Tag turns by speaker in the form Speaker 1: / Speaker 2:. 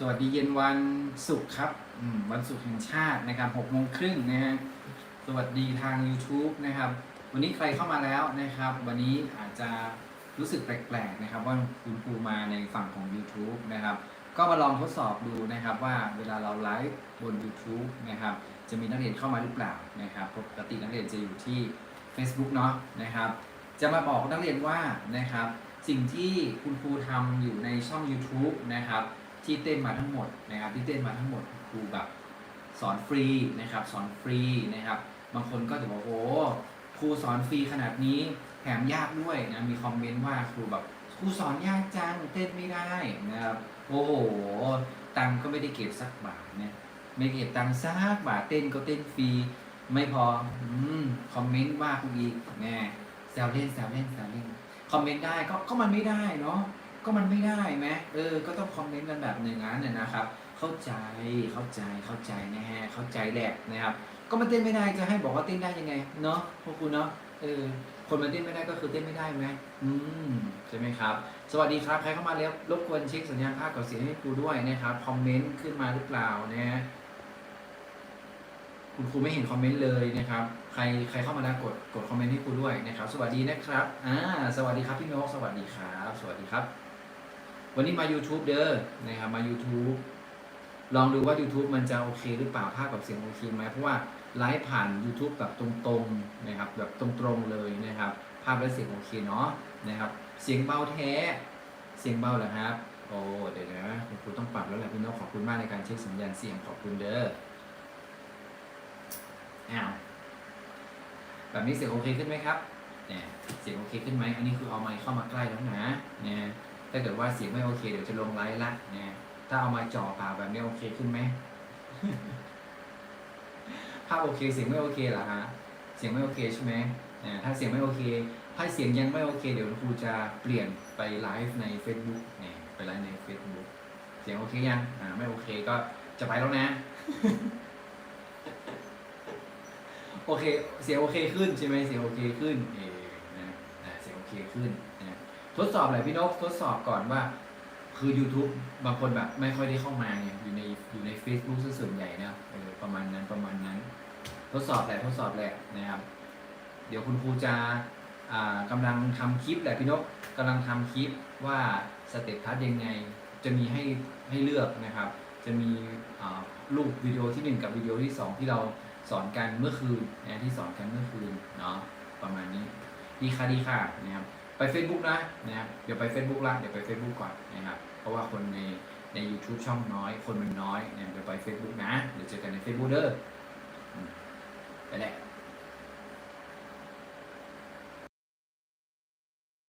Speaker 1: สวัสดีเย็นวันศุกร์ครับวันศุกร์แห่งชาตินะครับหกโมงครึ่งนะฮะสวัสดีทาง YouTube นะครับ วันนี้ใครเข้ามาแล้วนะครับ วันนี้อาจจะรู้สึกแปลกๆนะครับ ว่าคุณครูมาในฝั่งของ YouTube นะครับ ก็มาลองทดสอบดูนะครับ ว่าเวลาเราไลฟ์บน YouTube นะครับ จะมีนักเรียนเข้ามาหรือเปล่านะครับปกตินักเรียนจะอยู่ที่ Facebook เนาะนะครับ จะมาบอกนักเรียนว่านะครับ สิ่งที่คุณครูทำอยู่ในช่อง YouTube นะครับ ที่เต้นมาทั้งหมดนะครับที่เต้นมาทั้งหมดครูแบบสอนฟรีนะครับสอนฟรีนะครับ บางคนก็จะบอกโอ้ครูสอนฟรีขนาดนี้แถมยากด้วยนะมีคอมเมนต์ว่าครูแบบครูสอนยากจังเต้นไม่ได้นะครับโอ้โหตังค์ก็ไม่ได้เก็บสักบาทเนี่ยไม่เก็บตังค์สักบาทเต้นก็เต้นฟรีไม่พออืมคอมเมนต์ว่าครูอีกแน่แซวเล่นแซวเล่นแซวเล่นคอมเมนต์ได้ก็ก็มันไม่ได้เนาะ ก็มันไม่ได้ไหมเออ ก็ต้องคอมเมนต์กันแบบหนึ่งนั้นน่ะนะครับ เข้าใจเข้าใจเข้าใจนะฮะเข้าใจแหละนะครับ ก็มันเต้นไม่ได้จะให้บอกว่าเต้นได้ยังไงเนาะพวกคุณเนาะเออคนมันเต้นไม่ได้ก็คือเต้นไม่ได้ไหมอืมใช่ไหมครับ สวัสดีครับใครเข้ามาแล้วรบกวนเช็คสัญญาณภาพกับเสียงให้ครูด้วยนะครับคอมเมนต์ขึ้นมาหรือเปล่านะฮะคุณครูไม่เห็นคอมเมนต์เลยนะครับ ใครใครเข้ามาแล้วกดกดคอมเมนต์ให้ครูด้วยนะครับ สวัสดีนะครับ อ่า สวัสดีครับพี่นกสวัสดีครับ สวัสดีครับ วันนี้มา YouTube เด้อนะครับมา YouTube ลองดูว่า YouTube มันจะโอเคหรือเปล่าภาพกับเสียงโอเคไหมเพราะว่าไลฟ์ผ่าน YouTube แบบตรงๆนะครับแบบตรงๆเลยนะครับ ภาพและเสียงโอเคเนาะนะครับเสียงเบาแท้ เสียงเบาเหรอครับ โอ้เดี๋ยวนะคุณครูต้องปรับแล้วแหละพี่นกขอบคุณมากในการเช็คสัญญาณเสียงขอบคุณเด้ออ้าวแบบนี้เสียงโอเคขึ้นไหมครับเนี่ยเสียงโอเคขึ้นไหมอันนี้คือเอาไมค์เข้ามาใกล้แล้วนะเนี่ย ถ้าเกิดว่าเสียงไม่โอเคเดี๋ยวจะลงไลฟ์ละเนี่ยถ้าเอามาจ่อปาแบบนี้โอเคขึ้นไหมภาพโอเคเสียงไม่โอเคเหรอฮะเสียงไม่โอเคใช่ไหมอ่าถ้าเสียงไม่โอเค ถ้าเสียงยังไม่โอเค เดี๋ยวครูจะเปลี่ยนไปไลฟ์ใน Facebook เนี่ยไปไลฟ์ใน Facebook เสียงโอเคยังอ่าไม่โอเคก็จะไปแล้วนะ โอเค เสียงโอเคขึ้นใช่ไหมเสียงโอเคขึ้นเออนะอ่าเสียงโอเคขึ้น ทดสอบอะไรพี่นกทดสอบก่อนว่า คือ YouTube บางคนแบบไม่ค่อยได้เข้ามาไงอยู่ในอยู่ใน Facebook ซะส่วนใหญ่นะเออประมาณนั้นประมาณนั้น ทดสอบแหละทดสอบแหละนะครับ เดี๋ยวคุณครูจะอ่ากำลังทำคลิปแหละพี่นกกำลังทำคลิปว่าสเต็ปคัดยังไง จะมีให้ให้เลือกนะครับ จะมีอ่ารูปวิดีโอที่หนึ่งกับวิดีโอที่สองที่เราสอนกันเมื่อคืนนะที่สอนกันเมื่อคืนเนาะประมาณนี้ดีค่ะดีค่ะนะครับ ไป Facebook นะนะครับ เดี๋ยวไป Facebook ละเดี๋ยวไป Facebook ก่อนนะครับ เพราะว่าคนในใน YouTube ช่องน้อย คนมันน้อยเนี่ยเดี๋ยวไป Facebook นะ เดี๋ยวเจอกันใน Facebook เด้อไปแหละ